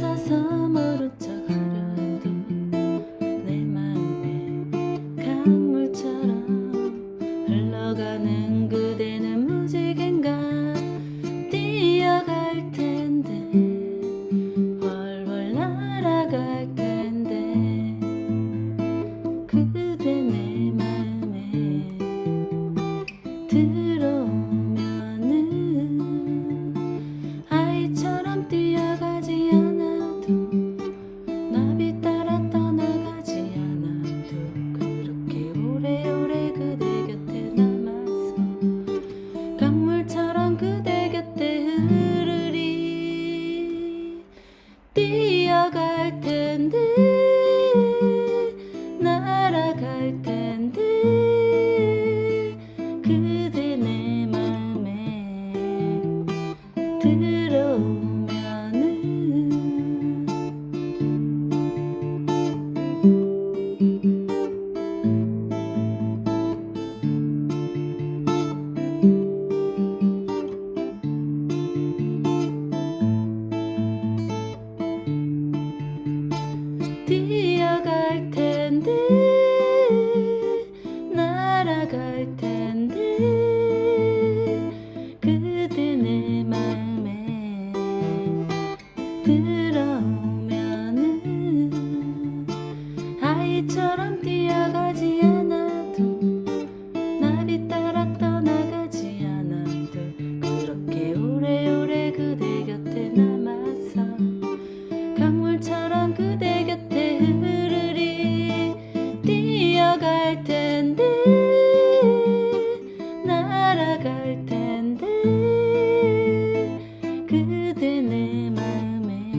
돌아서서 모른 척 하려 바람처럼 뛰어가지 않아도 나를 따라 떠나가지 않아도 그렇게 오래오래 그대 곁에 남아서 강물처럼 그대 곁에 흐르리 뛰어갈 텐데 날아갈 텐데 그대 내 마음에